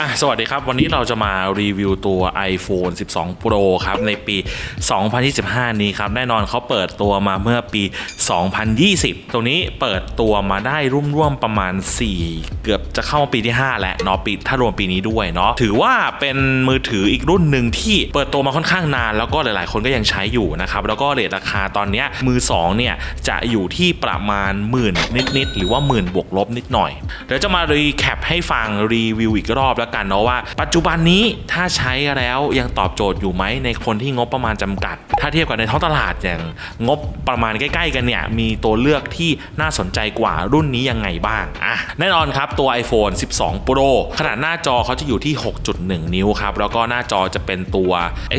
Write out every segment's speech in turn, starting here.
อะสวัสดีครับ วันนี้เราจะมารีวิวตัว iPhone 12 Pro ครับ ในปี 2025 นี้ครับ แน่นอนเขาเปิดตัวมาเมื่อปี 2020 ตรงนี้เปิดตัวมาได้ร่วมๆประมาณ 4 เกือบจะเข้าปีที่ 5 แล้วเนาะปีถ้ารวมปีนี้ด้วยเนาะถือว่าเป็นมือถืออีกรุ่นหนึ่งที่เปิดตัวมาค่อนข้างนาน แล้วก็หลายๆ คนก็ยังใช้อยู่นะครับ แล้วก็เรทราคาตอนนี้มือ 2 เนี่ย จะอยู่ที่ประมาณหมื่นนิดๆหรือว่าหมื่นบวกลบนิดหน่อยเดี๋ยวจะมารีแคปให้ฟังรีวิวอีกรอบแล้วกันเนาะว่า ปัจจุบันนี้ถ้าใช้แล้วยังตอบโจทย์อยู่ไหมในคนที่งบประมาณจำกัด ถ้าเทียบกับในท้องตลาดอย่างงบประมาณใกล้ๆกันเนี่ยมีตัวเลือกที่น่าสนใจกว่ารุ่นนี้ยังไงบ้างอะแน่นอนครับตัว iPhone 12 Pro ขนาดหน้าจอเขาจะอยู่ที่ 6.1 นิ้วครับแล้วก็หน้าจอจะเป็นตัว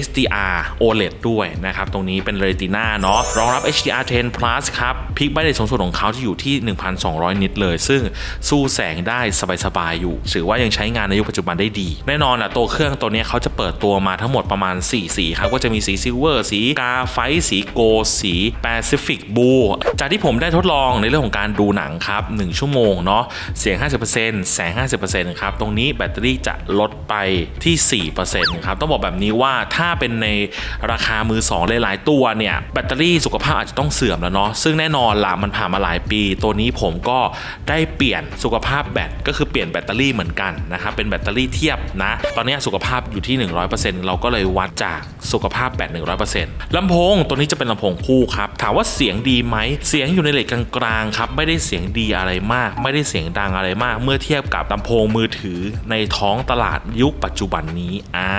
XDR OLED ด้วยนะครับตรงนี้เป็น Retina เนาะรองรับ HDR10 Plus ครับพิกไบเดสูงสุดของเขาจะอยู่ที่ 1,200 นิตเลย ซึ่งสู้แสงได้สบายๆอยู่ถือว่ายังใช้งานในยุคปัจจุบันได้ดี แน่นอนอะตัวเครื่องตัวนี้เขาจะเปิดตัวมาทั้งหมดประมาณ 4 สีครับก็จะมีสีซิลเวอร์สีกาไฟสีโกสีแปซิฟิกบูจากที่ผมได้ทดลองในเรื่องของการดูหนังครับ 1 ชั่วโมงเนาะเสียง 50%แสง 50%ครับตรงนี้แบตเตอรี่จะลดไปที่ 4%ครับต้องบอกแบบนี้ว่าถ้าเป็นในราคามือ2หลายๆตัวเนี่ยแบตเตอรี่สุขภาพอาจจะต้องเสื่อมแล้วเนาะซึ่งแน่นอนละมันผ่านมาหลายปี ตัวนี้ผมก็ได้เปลี่ยนสุขภาพแบตก็คือเปลี่ยนแบตเตอรี่เหมือนกันนะครับเป็นแบตเตอรี่เทียบนะ ตอนนี้สุขภาพอยู่ที่ 100%เราก็เลยวัดจากสุขภาพแบต100%ลำโพงตัวนี้จะเป็นลำโพงคู่ครับ ถามว่าเสียงดีไหม เสียงอยู่ในเลทกลางๆครับ ไม่ได้เสียงดีอะไรมาก ไม่ได้เสียงดังอะไรมาก เมื่อเทียบกับลำโพงมือถือในท้องตลาดยุคปัจจุบันนี้ อ่า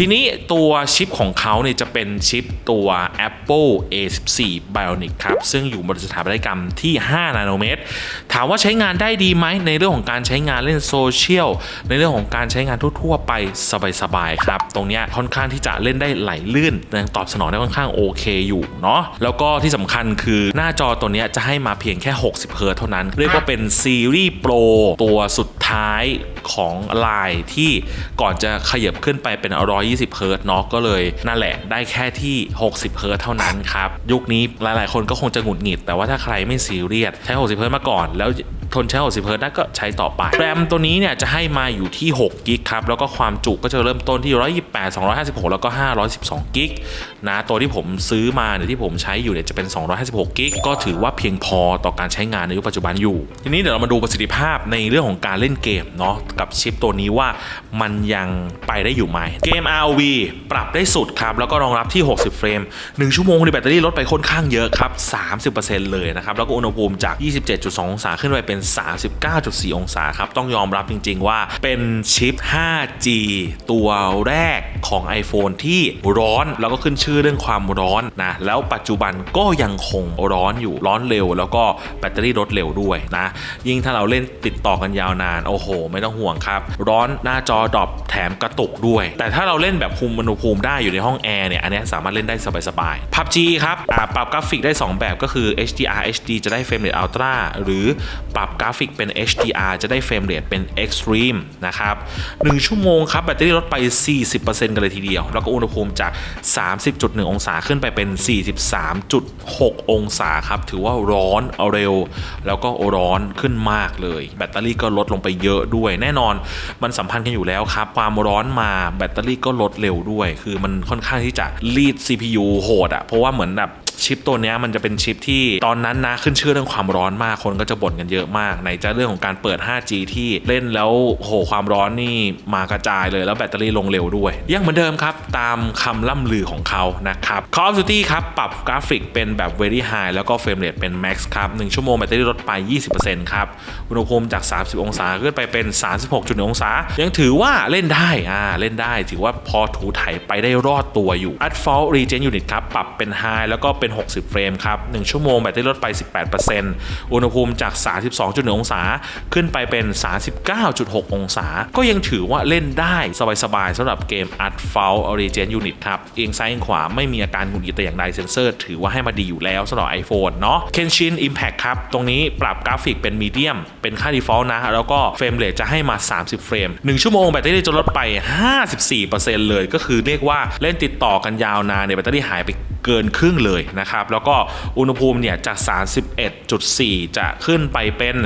ทีนี้ตัวชิปของเขาเนี่ยจะเป็นชิปตัว Apple A14 Bionic ครับ ซึ่งอยู่บนสถาปัตยกรรมที่ 5 นาโนเมตรถามว่าใช้งานได้ดีไหมในเรื่องของการใช้งานเล่นโซเชียลในเรื่องของการใช้งานทั่วๆไปสบายๆครับ ตรงนี้ค่อนข้างที่จะเล่นได้ไหลลื่นยังตอบสนองได้ค่อนข้างโอเคอยู่เนาะแล้วก็ที่สำคัญคือหน้าจอตัวนี้จะให้มาเพียงแค่ 60เฮิร์ตเท่านั้น เรียกว่าเป็นซีรีส์โปรตัวสุดท้ายของไลายที่ก่อนจะขยับขึ้นไปเป็น 120เฮิร์ตเนาะก็เลยนั่นแหละได้แค่ที่ 60เฮิร์ตเท่านั้นครับ ยุคนี้หลายๆ คนก็คงจะหงุดหงิด แต่ว่าถ้าใครไม่ซีเรียสใช้ 60เฮิร์ตซ์มาก่อนแล้ว ทนใช้60เฮิร์ตได้ก็ใช้ต่อไปแรมตัวนี้เนี่ยจะให้มาอยู่ที่6กิกครับแล้วก็ความจุก็จะเริ่มต้นที่ 128 256 แล้วก็ 512กิกนะตัวที่ผมซื้อมาเนี่ยที่ผมใช้อยู่เนี่ยจะเป็น 256กิกก็ถือว่าเพียงพอต่อการใช้งานในยุคปัจจุบันอยู่ ทีนี้เดี๋ยวเรามาดูประสิทธิภาพในเรื่องของการเล่นเกมเนาะกับชิปตัวนี้ว่ามันยังไปได้อยู่ไหมเกม ROV ปรับได้สุดครับแล้วก็รองรับที่ 60 เฟรม 1 ชั่วโมงในแบตเตอรี่ลดไปค่อนข้างเยอะครับ 30%เลยนะครับแล้วก็อุณหภูมิจาก 27.2 องศาขึ้นไปเป็น39.4 องศาครับ ต้องยอมรับจริง ๆ ว่าเป็นชิป 5G ตัวแรก ของ iPhone ที่ร้อนแล้วก็ขึ้นชื่อเรื่องความร้อนนะแล้วปัจจุบันก็ยังคงร้อนอยู่ร้อนเร็ว แล้วก็แบตเตอรี่ลดเร็วด้วยนะ ยิ่งถ้าเราเล่นติดต่อกันยาวนาน โอ้โห ไม่ต้องห่วงครับ ร้อนหน้าจอดรอปแถมกระตุกด้วย แต่ถ้าเราเล่นแบบคุมอุณหภูมิได้อยู่ในห้องแอร์เนี่ยอันนี้สามารถเล่นได้สบายๆ PUBG ครับปรับกราฟิกได้ 2 แบบก็คือ HDR HD จะได้เฟรมเรทอัลตร้าหรือปรับกราฟิกเป็น HDR จะได้เฟรมเรทเป็น Extreme นะครับ1ชั่วโมงครับแบตเตอรี่ลดไป 40%กันเลยทีเดียว แล้วก็อุณหภูมิจาก 30.1 องศาขึ้นไปเป็น 43.6 องศาครับ ถือว่าร้อนเอเร็ว แล้วก็ร้อนขึ้นมากเลย แบตเตอรี่ก็ลดลงไปเยอะด้วย แน่นอนมันสัมพันธ์กันอยู่แล้วครับ ความร้อนมาแบตเตอรี่ก็ลดเร็วด้วย คือมันค่อนข้างที่จะรีด CPU โหดอะเพราะว่าเหมือนแบบ ชิปตัวนี้มันจะเป็นชิปที่ตอนนั้นนะขึ้นชื่อเรื่องความร้อนมากคนก็จะบ่นกันเยอะมากในจะเรื่องของการเปิด 5G ที่เล่นแล้วโหความร้อนนี่มากระจายเลยแล้วแบตเตอรี่ลงเร็วด้วย ยังเหมือนเดิมครับ ตามคำล่ำลือของเขานะครับ Call of Duty ครับ ปรับกราฟิกเป็นแบบ Very High แล้วก็เฟรมเรทเป็น Max ครับ1ชั่วโมงแบตเตอรี่ลดไป 20%ครับ อุณหภูมิจาก 30 องศาขึ้นไปเป็น 36.1 องศา ยังถือว่าเล่นได้อ่าเล่นได้ถือว่าพอถูไถไปได้รอดตัวอยู่ a d f a l t Regen Unit ครับปรับเป็น High แล้วก็เป็นเป็น 60 เฟรมครับ 1 ชั่วโมงแบตเตอรี่ลดไป 18%อุณหภูมิจาก 32.1 องศา ขึ้นไปเป็น 39.6 องศา ก็ยังถือว่าเล่นได้สบายๆสำหรับเกม Art f a u l Origin Unit ครับเอียงซ้ายเอียงขวาไม่มีอาการหงุดหงิดแต่อย่างใดเซนเซอร์ ถือว่าให้มาดีอยู่แล้วสำหรับ iPhone เนาะ Kenshin Impact ครับ ตรงนี้ปรับกราฟิกเป็นมีเดียมเป็นค่า default นะ แล้วก็เฟรมเรทจะให้มา 30 เฟรม 1 ชั่วโมงแบตเตอรี่จะลดไป 54%เลยก็คือเรียกว่าเล่นติดต่อกันยาวนานเนี่ยแบตเตอรี่หายไปเกินครึ่งเลยนะครับ แล้วก็อุณหภูมิเนี่ยจาก 31.4 จะขึ้นไปเป็น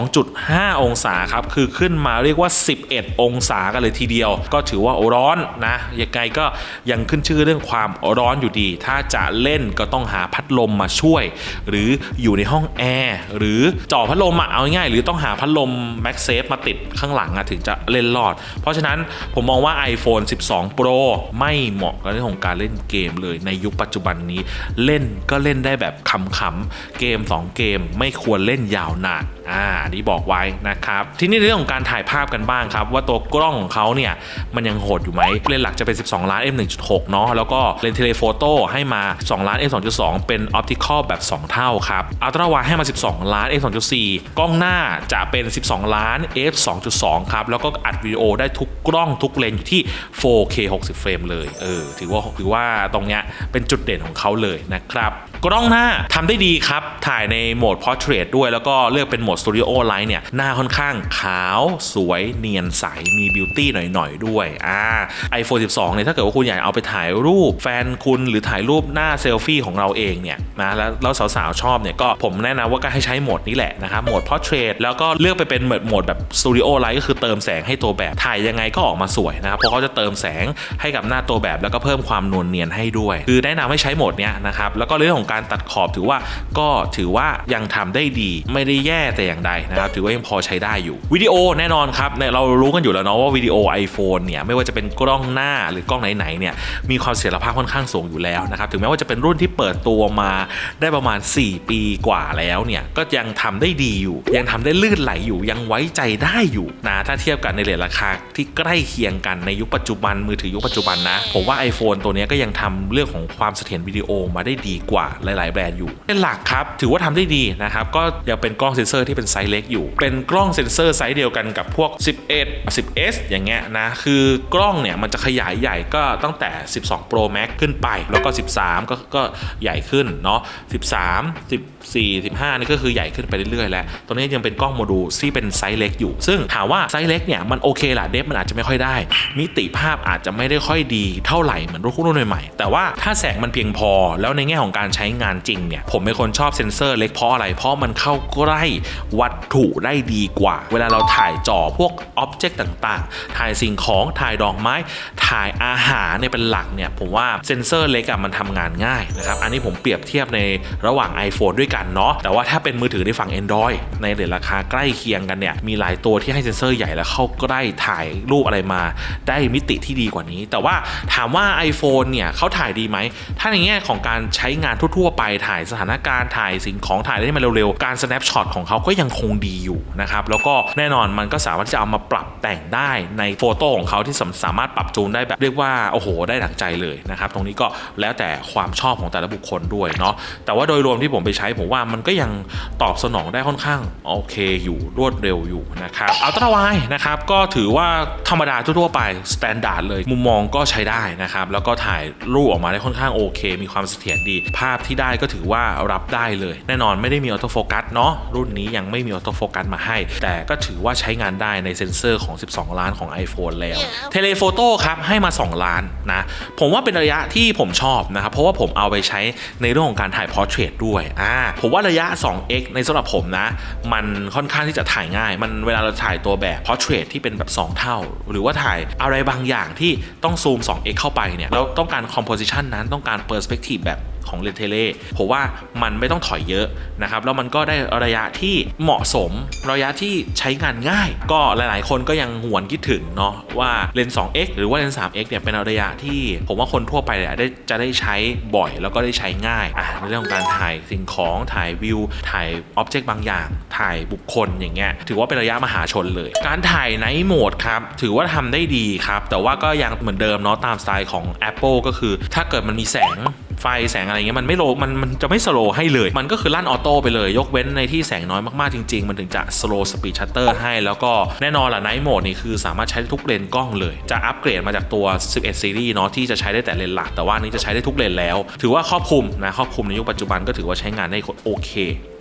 42.5 องศาครับ คือขึ้นมาเรียกว่า 11 องศากันเลยทีเดียว ก็ถือว่าร้อนนะยังไงก็ยังขึ้นชื่อเรื่องความร้อนอยู่ดี ถ้าจะเล่นก็ต้องหาพัดลมมาช่วย หรืออยู่ในห้องแอร์หรือจ่อพัดลมอะเอาง่ายๆหรือต้องหาพัดลม MagSafe มาติดข้างหลังอะถึงจะเล่นรอด เพราะฉะนั้นผมมองว่า iPhone 12 Pro ไม่เหมาะกับเรื่องของการเล่นเกมเลยในยุคปัจจุบันนี้เล่นก็เล่นได้แบบขำๆเกม 2 เกมไม่ควรเล่นยาวนานอ่านนี้บอกไว้นะครับ ทีนี้เรื่องของการถ่ายภาพกันบ้างครับ ว่าตัวกล้องของเขาเนี่ยมันยังโหดอยู่ไหมเลนส์หลักจะเป็น 12 ล้าน f 1.6 เนาะแล้วก็เลนส์เทเลโฟโต้ให้มา 2 ล้าน f 2.2 เป็นออปติคอลแบบ 2 เท่าครับอัลตร้าไวให้มา 12 ล้าน f 2.4 กล้องหน้าจะเป็น 12 ล้าน f 2.2 ครับ แล้วก็อัดวิดีโอได้ทุกกล้องทุกเลนส์อยู่ที่ 4K 60 เฟรมเลยเออถือว่าถือว่าตรงเนี้ยเป็นจุดเด่นของเขาเลยนะครับกล้องหน้าทำได้ดีครับ ถ่ายในโหมด Portrait ด้วยแล้วก็เลือกเป็นโหมด Studio Light เนี่ย หน้าค่อนข้างขาวสวยเนียนใส มีบิวตี้หน่อย ๆ ด้วยอ่า iPhone 12 เนี่ย ถ้าเกิดว่าคุณอยากเอาไปถ่ายรูปแฟนคุณหรือถ่ายรูปหน้าเซลฟี่ของเราเองเนี่ยนะแล้วแล้วสาวๆ ชอบเนี่ย ก็ผมแนะนำว่าก็ให้ใช้โหมดนี้แหละนะครับโหมด Portrait แล้วก็เลือกไปเป็นโหมดโหมดแบบ Studio Light ก็คือเติมแสงให้ตัวแบบถ่ายยังไงก็ออกมาสวยนะครับเพราะเขาจะเติมแสงให้กับหน้าตัวแบบ แล้วก็เพิ่มความนวลเนียนให้ด้วย คือแนะนำให้ใช้โหมดเนี้ยนะครับแล้วก็เรื่องของการตัดขอบถือว่าก็ถือว่ายังทำได้ดีไม่ได้แย่แต่อย่างใดนะครับถือว่ายังพอใช้ได้อยู่วิดีโอแน่นอนครับเนี่ยเรารู้กันอยู่แล้วเนาะว่าวิดีโอ iPhone เนี่ยไม่ว่าจะเป็นกล้องหน้าหรือกล้องไหนๆเนี่ยมีความเสถียรภาพค่อนข้างสูงอยู่แล้วนะครับถึงแม้ว่าจะเป็นรุ่นที่เปิดตัวมาได้ประมาณ 4 ปีกว่าแล้วเนี่ยก็ยังทำได้ดีอยู่ ยังทำได้ลื่นไหลอยู่ยังไว้ใจได้อยู่นะถ้าเทียบกันในเรทราคาที่ใกล้เคียงกันในยุคปัจจุบันมือถือยุคปัจจุบันนะผมว่า iPhone ตัวเนี้ยก็ยังทำเรื่องของความเสถียรวิดีโอมาได้ดีกว่าหลาย ๆ แบรนด์อยู่เป็นหลักครับ ถือว่าทำได้ดีนะครับ ก็ยังเป็นกล้องเซ็นเซอร์ที่เป็นไซส์เล็กอยู่ เป็นกล้องเซ็นเซอร์ไซส์เดียวกันกับพวก 11 10s อย่างเงี้ยนะ คือกล้องเนี่ยมันจะขยายใหญ่ก็ตั้งแต่ 12 Pro Max ขึ้นไป แล้วก็ 13 ก็ก็ใหญ่ขึ้นเนาะ13 14 15 นี่ก็คือใหญ่ขึ้นไปเรื่อย ๆ แล้วตัวนี้ยังเป็นกล้องโมดูลที่เป็นไซส์เล็กอยู่ ซึ่งถามว่าไซส์เล็กเนี่ยมันโอเคแหละเดฟมันอาจจะไม่ค่อยได้ มิติภาพอาจจะไม่ได้ค่อยดีเท่าไหร่เหมือนรุ่นรุ่นใหม่ๆแต่ว่าถ้าแสงมันเพียงพอแล้วในแง่ของการใช้งานจริงเนี่ยผมเป็นคนชอบเซ็นเซอร์เล็กเพราะอะไร เพราะมันเข้าใกล้วัตถุได้ดีกว่า เวลาเราถ่ายจอพวกอ็อบเจกต์ต่างๆ ถ่ายสิ่งของถ่ายดอกไม้ ถ่ายอาหารเนี่ยเป็นหลักเนี่ยผมว่าเซ็นเซอร์เล็กอะมันทำงานง่ายนะครับอันนี้ผมเปรียบเทียบในระหว่าง iPhone ด้วยกันเนาะแต่ว่าถ้าเป็นมือถือในฝั่ง Android ในเรทราคาใกล้เคียงกันเนี่ยมีหลายตัวที่ให้เซ็นเซอร์ใหญ่แล้วเข้าใกล้ถ่ายรูปอะไรมา ได้มิติที่ดีกว่านี้ แต่ว่าถามว่า iPhone เนี่ยเขาถ่ายดีไหมถ้าในแง่ของการการใช้งานทั่วๆไปถ่ายสถานการณ์ถ่ายสิ่งของถ่ายได้มาเร็วๆ การ snapshot ของเขาก็ยังคงดีอยู่นะครับ แล้วก็แน่นอนมันก็สามารถที่จะเอามาปรับแต่งได้ในโฟโต้ของเขาที่สามารถปรับจูนได้แบบเรียกว่าโอ้โหได้ดั่งใจเลยนะครับ ตรงนี้ก็แล้วแต่ความชอบของแต่ละบุคคลด้วยเนาะแต่ว่าโดยรวมที่ผมไปใช้ผมว่ามันก็ยังตอบสนองได้ค่อนข้างโอเคอยู่รวดเร็วอยู่นะครับอัลตร้าไวนะครับก็ถือว่าธรรมดาทั่วๆไปสแตนดาร์ดเลยมุมมองก็ใช้ได้นะครับแล้วก็ถ่ายรูปออกมาได้ค่อนข้างโอเค มีความเสถียรดี ภาพที่ได้ก็ถือว่ารับได้เลย แน่นอนไม่ได้มีออโต้โฟกัสเนาะรุ่นนี้ยังไม่มีออโต้โฟกัสมาให้ แต่ก็ถือว่าใช้งานได้ในเซ็นเซอร์ของ 12 ล้านของ iPhone แล้วเทเลโฟโต้ครับให้มา 2 ล้านนะผมว่าเป็นระยะที่ผมชอบนะครับเพราะว่าผมเอาไปใช้ในเรื่องของการถ่ายพอร์เทรตด้วยอ่าผมว่าระยะ 2x ในสำหรับผมนะ มันค่อนข้างที่จะถ่ายง่าย มันเวลาเราถ่ายตัวแบบพอร์เทรตที่เป็นแบบ 2 เท่า หรือว่าถ่ายอะไรบางอย่างที่ต้องซูม 2x เข้าไปเนี่ยแล้วต้องการคอมโพสิชันนั้นต้องการเปอร์สเปกทีฟแบบ ของเลนเทเลผมว่ามันไม่ต้องถอยเยอะนะครับแล้วมันก็ได้ระยะที่เหมาะสม ระยะที่ใช้งานง่าย ก็หลาย ๆ คนก็ยังหวนคิดถึงเนาะว่าเลนส์ 2x หรือว่าเลนส์ 3x เนี่ยเป็นระยะที่ผมว่าคนทั่วไปเนี่ยได้จะได้ใช้บ่อยแล้วก็ได้ใช้ง่ายอะในเรื่องของการถ่ายสิ่งของถ่ายวิว ถ่ายอ็อบเจกต์บางอย่าง ถ่ายบุคคลอย่างเงี้ยถือว่าเป็นระยะมหาชนเลย การถ่ายไนท์โหมดครับถือว่าทำได้ดีครับ แต่ว่าก็ยังเหมือนเดิมเนาะตามสไตล์ของ Apple ก็คือถ้าเกิดมันมีแสง ไฟแสงอะไรเงี้ยมันไม่โลมันมันจะไม่สโลให้เลย มันก็คือลั่นออโต้ไปเลย ยกเว้นในที่แสงน้อยมากๆจริง ๆ มันถึงจะสโลสปีดชัตเตอร์ให้แล้วก็แน่นอนล่ะไนท์โหมดนี่คือสามารถใช้ได้ทุกเลนกล้องเลย จะอัปเกรดมาจากตัว 11 ซีรีส์เนาะที่จะใช้ได้แต่เลนหลักแต่ว่านนี้จะใช้ได้ทุกเลนแล้ว ถือว่าครอบคลุมนะครอบคลุมในยุคปัจจุบันก็ถือว่าใช้งานได้โอเค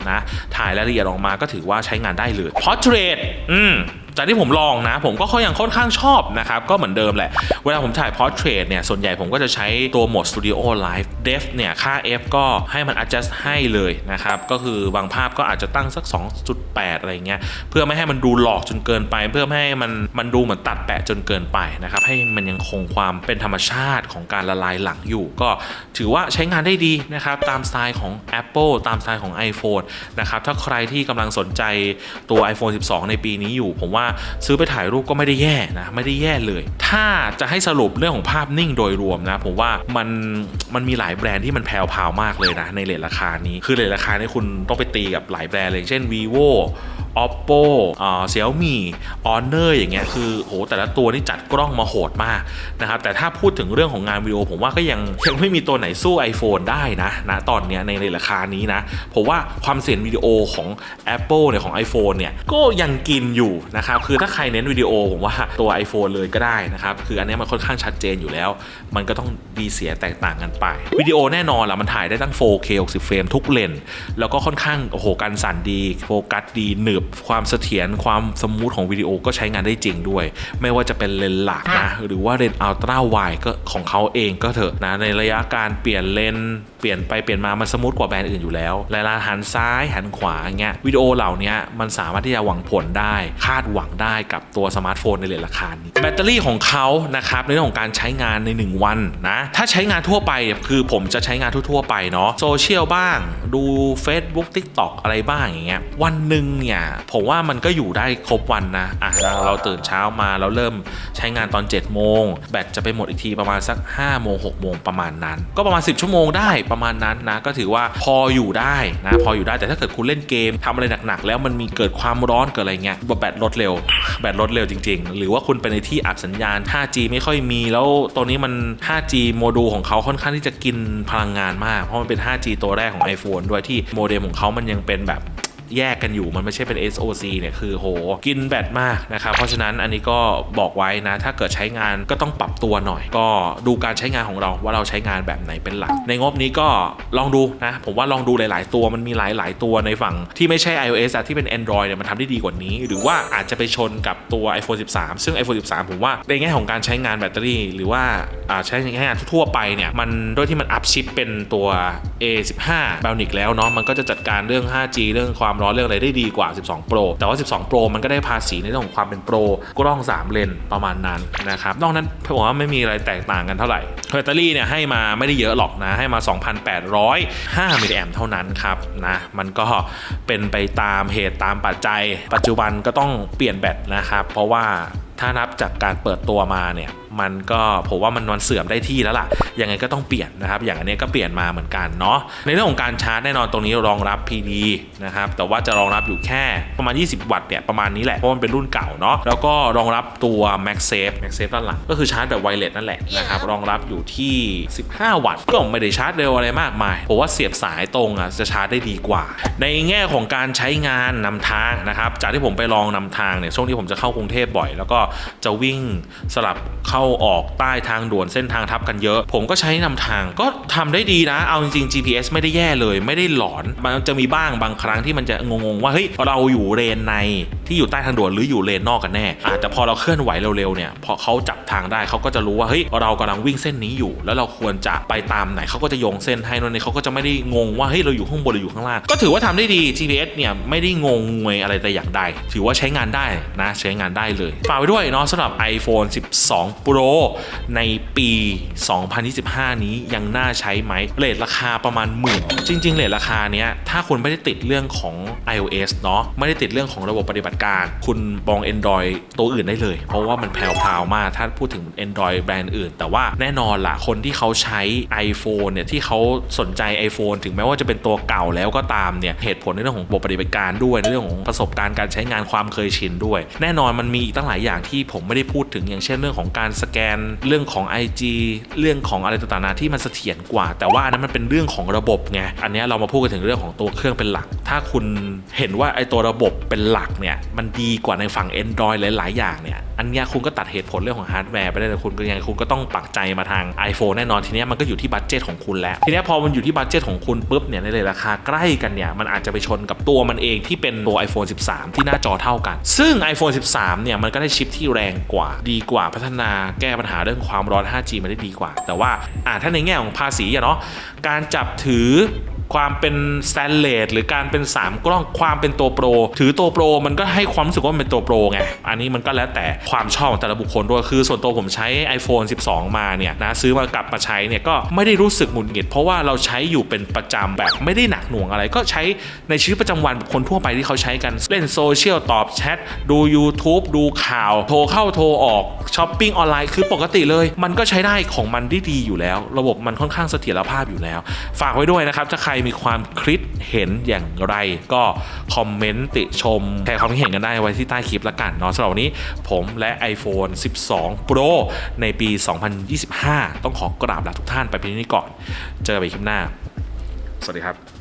นะถ่ายรายละเอียดออกมาก็ถือว่าใช้งานได้เลย Portrait อืมจากที่ผมลองนะ ผมก็ค่อนยังค่อนข้างชอบนะครับ ก็เหมือนเดิมแหละ เวลาผมถ่าย portrait เนี่ย ส่วนใหญ่ผมก็จะใช้ตัวโหมด studio live def เนี่ย ค่า f ก็ให้มัน adjust ให้เลยนะครับ ก็คือบางภาพก็อาจจะตั้งสัก 2.8 อะไรเงี้ย เพื่อไม่ให้มันดูหลอกจนเกินไป เพื่อไม่ให้มันมันดูเหมือนตัดแปะจนเกินไปนะครับ ให้มันยังคงความเป็นธรรมชาติของการละลายหลังอยู่ ก็ถือว่าใช้งานได้ดีนะครับ ตามสไตล์ของ Apple ตามสไตล์ของ iPhone นะครับ ถ้าใครที่กำลังสนใจตัว iPhone 12 ในปีนี้อยู่ ผมว่าซื้อไปถ่ายรูปก็ไม่ได้แย่นะไม่ได้แย่เลย ถ้าจะให้สรุปเรื่องของภาพนิ่งโดยรวมนะผมว่ามันมันมีหลายแบรนด์ที่มันแพรวๆมากเลยนะในเลทราคานี้คือเลทราคานี้คุณต้องไปตีกับหลายแบรนด์เลยเช่น vivo oppo อ่า xiaomi honor อย่างเงี้ยคือโหแต่ละตัวนี่จัดกล้องมาโหดมากนะครับแต่ถ้าพูดถึงเรื่องของงานวิดีโอผมว่าก็ยังยังไม่มีตัวไหนสู้ iPhone ได้นะนะตอนเนี้ยในในราคานี้นะผมว่าความเสียงวิดีโอของ Apple เนี่ยของ iPhone เนี่ยก็ยังกินอยู่นะครับคือถ้าใครเน้นวิดีโอผมว่าตัว iPhone เลยก็ได้นะครับคืออันนี้มันค่อนข้างชัดเจนอยู่แล้ว มันก็ต้องดีเสียแตกต่างกันไป วิดีโอแน่นอนละมันถ่ายได้ตั้ง 4K 60เฟรมทุกเลนส์แล้วก็ค่อนข้างโอ้โหการสั่นดีโฟกัสดีหนึบความเสถียรความสมูทของวิดีโอก็ใช้งานได้จริงด้วย ไม่ว่าจะเป็นเลนส์หลักนะหรือว่าเลนส์อัลตร้าไวก็ของเขาเองก็เถอะนะในระยะการเปลี่ยนเลนส์เปลี่ยนไปเปลี่ยนมามันสมูทกว่าแบรนด์อื่นอยู่แล้วเวลาหันซ้ายหันขวาเงี้ยวิดีโอเหล่านี้มันสามารถที่จะหวังผลได้คาดหวังได้กับตัวสมาร์ทโฟนในเลทราคานี้แบตเตอรี่ของเขานะครับในเรื่องของการใช้งานใน 1 วันนะถ้าใช้งานทั่วไปคือผมจะใช้งานทั่วๆไปเนาะโซเชียลบ้าง ดู Facebook TikTok อะไรบ้างอย่างเงี้ยวันหนึ่งเนี่ยผมว่ามันก็อยู่ได้ครบวันนะอะเราตื่นเช้ามาเราเริ่มใช้งานตอน7โมงแบตจะไปหมดอีกทีประมาณสัก5โมง6โมงประมาณนั้น ก็ประมาณ 10 ชั่วโมงได้ประมาณนั้นนะก็ถือว่าพออยู่ได้นะพออยู่ได้แต่ถ้าเกิดคุณเล่นเกมทำอะไรหนักๆ แล้วมันมีเกิดความร้อนเกิดอะไรเงี้ยแบตลดเร็วแบตลดเร็วจริง ๆ หรือว่าคุณไปในที่อับสัญญาณ 5G ไม่ค่อยมี แล้วตัวนี้มัน 5G โมดูลของเขาค่อนข้างที่จะกินพลังงานมาก เพราะมันเป็น 5G ตัวแรกของ iPhone ด้วยที่โมเด็มของเขามันยังเป็นแบบ แยกกันอยู่มันไม่ใช่เป็น SOC เนี่ยคือโหกินแบตมากนะครับเพราะฉะนั้นอันนี้ก็บอกไว้นะ ถ้าเกิดใช้งานก็ต้องปรับตัวหน่อย ก็ดูการใช้งานของเราว่าเราใช้งานแบบไหนเป็นหลัก ในงบนี้ก็ลองดูนะ ผมว่าลองดูหลาย ๆ ตัวมันมีหลาย ๆ ตัวในฝั่งที่ไม่ใช่ iOS อะที่เป็น Android เนี่ยมันทำได้ดีกว่านี้ หรือว่าอาจจะไปชนกับตัว iPhone 13 ซึ่ง iPhone 13 ผมว่าในแง่ของการใช้งานแบตเตอรี่ หรือว่าใช้งานทั่วไปเนี่ยมันด้วยที่มันอัพชิปเป็นตัว A15 Bionic แล้วเนาะมันก็จะจัดการเรื่อง 5G เรื่องความร้อนเรื่องอะไรได้ดีกว่า 12 Pro แต่ว่า 12 Pro มันก็ได้ภาษีในเรื่องของความเป็น Pro กล้อง 3 เลนประมาณนั้นนะครับ นอกนั้นผมว่าไม่มีอะไรแตกต่างกันเท่าไหร่แบตเตอรี่เนี่ยให้มาไม่ได้เยอะหรอกนะ ให้มา 2,805มิลลิแอมเท่านั้นครับนะมันก็เป็นไปตามเหตุตามปัจจัย ปัจจุบันก็ต้องเปลี่ยนแบตนะครับ เพราะว่าถ้านับจากการเปิดตัวมาเนี่ยมันก็ผมว่ามันมันเสื่อมได้ที่แล้วล่ะ ยังไงก็ต้องเปลี่ยนนะครับ อย่างอันนี้ก็เปลี่ยนมาเหมือนกันเนาะ ในเรื่องของการชาร์จแน่นอนตรงนี้รองรับ PD นะครับ แต่ว่าจะรองรับอยู่แค่ประมาณ 20 วัตต์เนี่ยประมาณนี้แหละ เพราะมันเป็นรุ่นเก่าเนาะ แล้วก็รองรับตัว MagSafe MagSafe ด้านหลังก็คือชาร์จแบบไวเลสนั่นแหละนะครับ รองรับอยู่ที่ 15 วัตต์ ก็ไม่ได้ชาร์จเร็วอะไรมากมาย ผมว่าเสียบสายตรงอะจะชาร์จได้ดีกว่า ในแง่ของการใช้งานนำทางนะครับ จากที่ผมไปลองนำทางเนี่ย ช่วงที่ผมจะเข้ากรุงเทพบ่อย แล้วก็จะวิ่งสลับเข้าออกใต้ทางด่วนเส้นทางทับกันเยอะ ผมก็ใช้นำทางก็ทำได้ดีนะ เอาจริงๆ GPS ไม่ได้แย่เลย ไม่ได้หลอน มันจะมีบ้างบางครั้งที่มันจะงงๆ ว่าเฮ้ยเราอยู่เลนในที่อยู่ใต้ทางด่วนหรืออยู่เลนนอกกันแน่อะแต่พอเราเคลื่อนไหวเร็วๆเนี่ยพอเขาจับทางได้เขาก็จะรู้ว่าเฮ้ยเรากำลังวิ่งเส้นนี้อยู่ แล้วเราควรจะไปตามไหนเขาก็จะโยงเส้นให้นั่นนี่เขาก็จะไม่ได้งงว่าเฮ้ยเราอยู่ข้างบนหรืออยู่ข้างล่างก็ถือว่าทำได้ดี GPS เนี่ยไม่ได้งงงวยอะไรแต่อย่างใดถือว่าใช้งานได้นะใช้งานได้เลยฝากไว้ด้วยเนาะสำหรับ iPhone 12 Pro ในปี 2025 นี้ยังน่าใช้ไหมเรทราคาประมาณหมื่นจริง ๆเรทราคาเนี้ยถ้าคุณไม่ได้ติดเรื่องของ iOS เนาะไม่ได้ติดเรื่องของระบบปฏิบัติการ คุณมอง Android ตัวอื่นได้เลย เพราะว่ามันแพรวๆมากถ้าพูดถึง Android แบรนด์อื่น แต่ว่าแน่นอนล่ะคนที่เขาใช้ iPhone เนี่ยที่เขาสนใจ iPhone ถึงแม้ว่าจะเป็นตัวเก่าแล้วก็ตามเนี่ยเหตุผลในเรื่องของระบบปฏิบัติการด้วยในเรื่องของประสบการณ์การใช้งานความเคยชินด้วย แน่นอนมันมีอีกตั้งหลายอย่างที่ผมไม่ได้พูดถึงอย่างเช่นเรื่องของการสแกนเรื่องของ IG เรื่องของอะไรต่างๆที่มันเสถียรกว่า แต่ว่าอันนั้นมันเป็นเรื่องของระบบไงอันนี้เรามาพูดกันถึงเรื่องของตัวเครื่องเป็นหลัก ถ้าคุณเห็นว่าไอตัวระบบเป็นหลักเนี่ยมันดีกว่าในฝั่ง Android หลายๆ อย่างเนี่ยอันนี้คุณก็ตัดเหตุผลเรื่องของฮาร์ดแวร์ไปได้เลยคุณก็ยังไงคุณก็ต้องปักใจมาทาง iPhone แน่นอนทีนี้มันก็อยู่ที่บัตเจตของคุณแล้ว ทีนี้พอมันอยู่ที่บัตเจตของคุณปุ๊บเนี่ยในเลยราคาใกล้กันเนี่ยมันอาจจะไปชนกับตัวมันเองที่เป็นตัว iPhone 13 ที่หน้าจอเท่ากัน ซึ่ง iPhone 13 เนี่ยมันก็ได้ชิปที่แรงกว่าดีกว่าพัฒนาแก้ปัญหาเรื่องความร้อน 5G มาได้ดีกว่า แต่ว่าอ่าถ้าในแง่ของภาษีอะเนาะการจับถือความเป็นสแตนเลสหรือการเป็น 3 กล้องความเป็นตัวโปร ถือตัวโปร มันก็ให้ความรู้สึกว่ามันเป็นตัวโปรไง อันนี้มันก็แล้วแต่ความชอบของแต่ละบุคคลด้วยคือส่วนตัวผมใช้ iPhone 12 มาเนี่ยนะซื้อมากลับมาใช้เนี่ยก็ไม่ได้รู้สึกหงุดหงิด เพราะว่าเราใช้อยู่เป็นประจำแบบไม่ได้หนักหน่วงอะไร ก็ใช้ในชีวิตประจำวันแบบคนทั่วไปที่เขาใช้กันเล่นโซเชียลตอบแชทดู YouTube ดูข่าวโทรเข้าโทรออก ช้อปปิ้งออนไลน์คือปกติเลย มันก็ใช้ได้ของมันได้ดีอยู่แล้ว ระบบมันค่อนข้างเสถียรภาพอยู่แล้ว ฝากไว้ด้วยนะครับ ถ้าใครมีความคิดเห็นอย่างไร ก็คอมเมนต์ติชมแชร์ความคิดเห็นกันได้ไว้ที่ใต้คลิปละกันเนาะสำหรับวันนี้ผมและ iPhone 12 Pro ในปี 2025 ต้องขอกราบลาทุกท่านไปเพียงนี้ก่อน เจอกันใหม่คลิปหน้า สวัสดีครับ